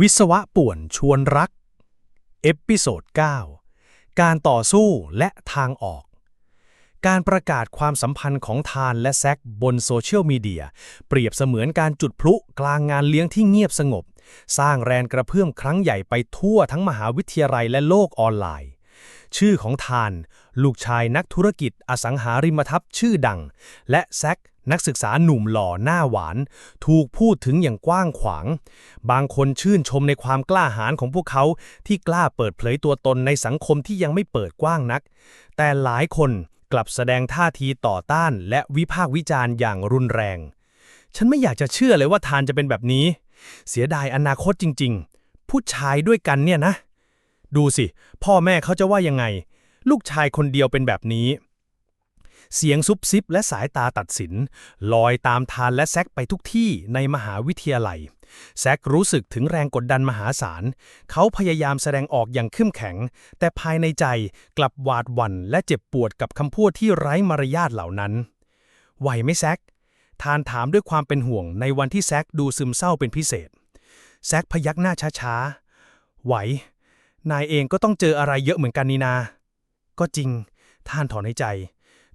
วิศวะป่วนชวนรัก เอพิโซด 9 การต่อสู้และทางออก การประกาศความสัมพันธ์ของทานและแซกบนโซเชียลมีเดีย เปรียบเสมือนการจุดพลุกลางงานเลี้ยงที่เงียบสงบ สร้างแรงกระเพื่อมครั้งใหญ่ไปทั่วทั้งมหาวิทยาลัยและโลกออนไลน์ ชื่อของทาน ลูกชายนักธุรกิจอสังหาริมทรัพย์ชื่อดัง และแซก นักศึกษาหนุ่มหล่อหน้าหวาน ถูกพูดถึงอย่างกว้างขวาง บางคนชื่นชมในความกล้าหาญของพวกเขาที่กล้าเปิดเผยตัวตนในสังคมที่ยังไม่เปิดกว้างนัก แต่หลายคนกลับแสดงท่าทีต่อต้าน และวิพากษ์วิจารณ์อย่างรุนแรง ฉันไม่อยากจะเชื่อเลยว่าทานจะเป็นแบบนี้ เสียดายอนาคตจริง ๆ ผู้ชายด้วยกันเนี่ยนะ ดูสิ พ่อแม่เขาจะว่ายังไง ลูกชายคนเดียวเป็นแบบนี้ เสียงซุบซิบและสายตาตัดสิน ลอยตามทานและแซกไปทุกที่ในมหาวิทยาลัย แซกรู้สึกถึงแรงกดดันมหาศาล เขาพยายามแสดงออกอย่างเข้มแข็ง แต่ภายในใจกลับหวาดหวั่นและเจ็บปวดกับคำพูดที่ไร้มารยาทเหล่านั้น ไหวไหมแซกทานถามด้วยความเป็นห่วงในวันที่แซกดูซึมเศร้าเป็นพิเศษ แซกพยักหน้าช้าๆ ไหว นายเองก็ต้องเจออะไรเยอะเหมือนกันนี่นา ก็จริง ท่านถอนหายใจ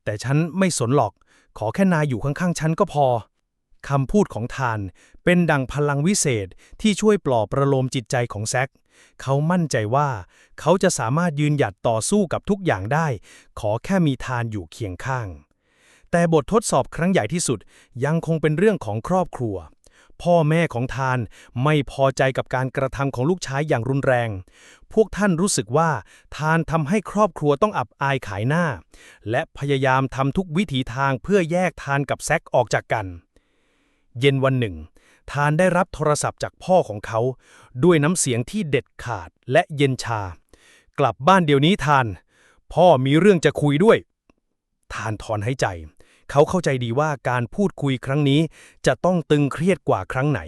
แต่ฉันไม่สนหรอก ขอแค่นายอยู่ข้างๆฉันก็พอคำพูดของทานเป็นดังพลังวิเศษที่ช่วยปลอบประโลมจิตใจของแซก เขามั่นใจว่า เขาจะสามารถยืนหยัดต่อสู้กับทุกอย่างได้ ขอแค่มีทานอยู่เคียงข้าง แต่บททดสอบครั้งใหญ่ที่สุดยังคงเป็นเรื่องของครอบครัว พ่อแม่ของทานไม่พอใจกับการกระทำของลูกชายอย่างรุนแรง พวกท่านรู้สึกว่าทานทำให้ครอบครัวต้องอับอายขายหน้า และพยายามทำทุกวิถีทางเพื่อแยกทานกับแซกออกจากกัน เย็นวันหนึ่ง ทานได้รับโทรศัพท์จากพ่อของเขา ด้วยน้ำเสียงที่เด็ดขาดและเย็นชา กลับบ้านเดี๋ยวนี้ทาน พ่อมีเรื่องจะคุยด้วย ทานถอนหายใจ เขาเข้าใจดีว่าการพูดคุยครั้งนี้จะต้องตึงเครียดกว่าครั้งไหน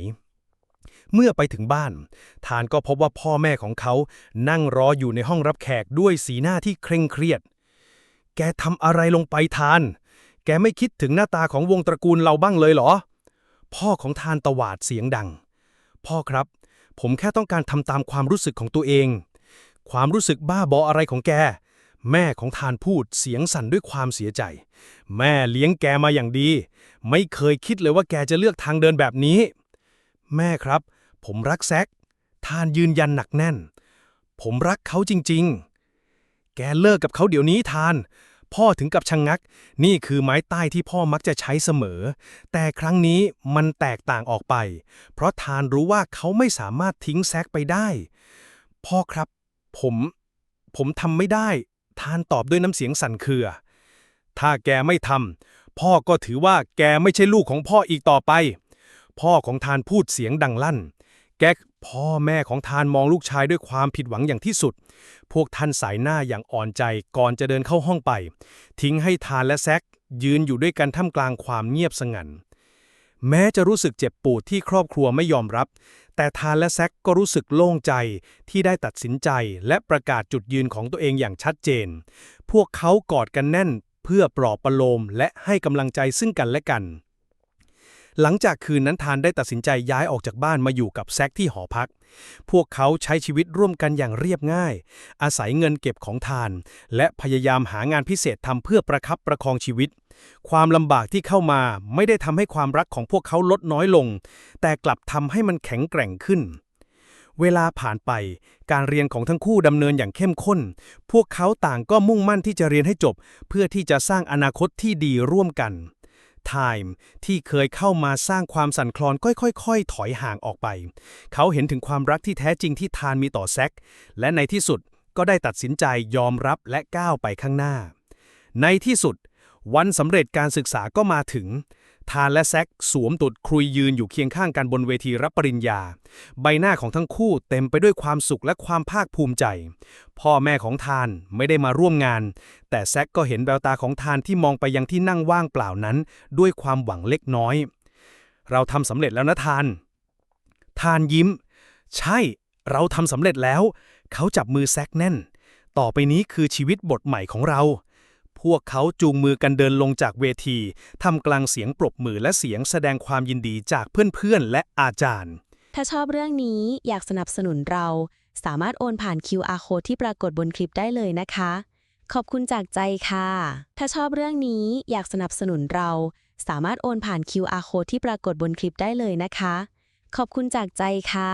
เมื่อไปถึงบ้าน ทานก็พบว่าพ่อแม่ของเขานั่งรออยู่ในห้องรับแขกด้วยสีหน้าที่เคร่งเครียด แกทำอะไรลงไปทาน แกไม่คิดถึงหน้าตาของวงตระกูลเราบ้างเลยเหรอ พ่อของทานตวาดเสียงดัง พ่อครับ ผมแค่ต้องการทำตามความรู้สึกของตัวเอง ความรู้สึกบ้าบออะไรของแก แม่ของทานพูดเสียงสั่นด้วยความเสียใจ แม่เลี้ยงแกมาอย่างดี ไม่เคยคิดเลยว่าแกจะเลือกทางเดินแบบนี้ แม่ครับ ผมรักแซกทานยืนยันหนักแน่น ผมรักเขาจริง ๆ แกเลิกกับเขาเดี๋ยวนี้ทาน พ่อถึงกับชะงงัก นี่คือไม้ใต้ที่พ่อมักจะใช้เสมอ แต่ครั้งนี้มันแตกต่างออกไป เพราะทานรู้ว่าเขาไม่สามารถทิ้งแซกไปได้ พ่อครับ ผม ผมทำไม่ได้ ทานตอบด้วยน้ำเสียงสั่นเครือ ถ้าแกไม่ทำพ่อก็ถือว่าแกไม่ใช่ลูกของพ่ออีกต่อไป พ่อของทานพูดเสียงดังลั่น แก๊กพ่อแม่ของทานมองลูกชายด้วยความผิดหวังอย่างที่สุด พวกท่านสายหน้าอย่างอ่อนใจก่อนจะเดินเข้าห้องไป ทิ้งให้ทานและแซกยืนอยู่ด้วยกันท่ามกลางความเงียบสงัน แม้จะรู้สึกเจ็บปวดที่ครอบครัวไม่ยอมรับ แต่ทานและแซกก็รู้สึกโล่งใจที่ได้ตัดสินใจและประกาศจุดยืนของตัวเองอย่างชัดเจน พวกเขากอดกันแน่น เพื่อปลอบประโลมและให้กำลังใจซึ่งกันและกัน หลังจากคืนนั้นทานได้ตัดสินใจย้ายออกจากบ้านมาอยู่กับแซกที่หอพัก พวกเขาใช้ชีวิตร่วมกันอย่างเรียบง่าย อาศัยเงินเก็บของทาน และพยายามหางานพิเศษทำเพื่อประคับประคองชีวิต ความลำบากที่เข้ามาไม่ได้ทำให้ความรักของพวกเขาลดน้อยลง แต่กลับทำให้มันแข็งแกร่งขึ้น เวลาผ่านไป การเรียนของทั้งคู่ดำเนินอย่างเข้มข้น พวกเขาต่างก็มุ่งมั่นที่จะเรียนให้จบ เพื่อที่จะสร้างอนาคตที่ดีร่วมกันไทม์ที่เคยเข้ามาสร้างความสั่นคลอนค่อยๆ ถอยห่างออกไป เขาเห็นถึงความรักที่แท้จริงที่ทานมีต่อแซก และในที่สุดก็ได้ตัดสินใจยอมรับและก้าวไปข้างหน้า ในที่สุด วันสำเร็จการศึกษาก็มาถึง ทานและแซกสวมตุดครุยยืนอยู่เคียงข้างกันบนเวทีรับปริญญา ใบหน้าของทั้งคู่เต็มไปด้วยความสุขและความภาคภูมิใจ พ่อแม่ของทานไม่ได้มาร่วมงาน แต่แซกก็เห็นแววตาของทานที่มองไปยังที่นั่งว่างเปล่านั้น ด้วยความหวังเล็กน้อย เราทำสำเร็จแล้วนะทาน ทานยิ้ม ใช่ เราทำสำเร็จแล้ว เขาจับมือแซกแน่น ต่อไปนี้คือชีวิตบทใหม่ของเรา พวกเขาจูงมือกันเดินลงจากเวทีทำกลางเสียงปรบมือและเสียงแสดงความยินดีจากเพื่อนๆ และอาจารย์ ถ้าชอบเรื่องนี้อยากสนับสนุนเรา สามารถโอนผ่าน QR code ที่ปรากฏบนคลิปได้เลยนะคะ ขอบคุณจากใจค่ะ ถ้าชอบเรื่องนี้อยากสนับสนุนเรา สามารถโอนผ่าน QR code ที่ปรากฏบนคลิปได้เลยนะคะ ขอบคุณจากใจค่ะ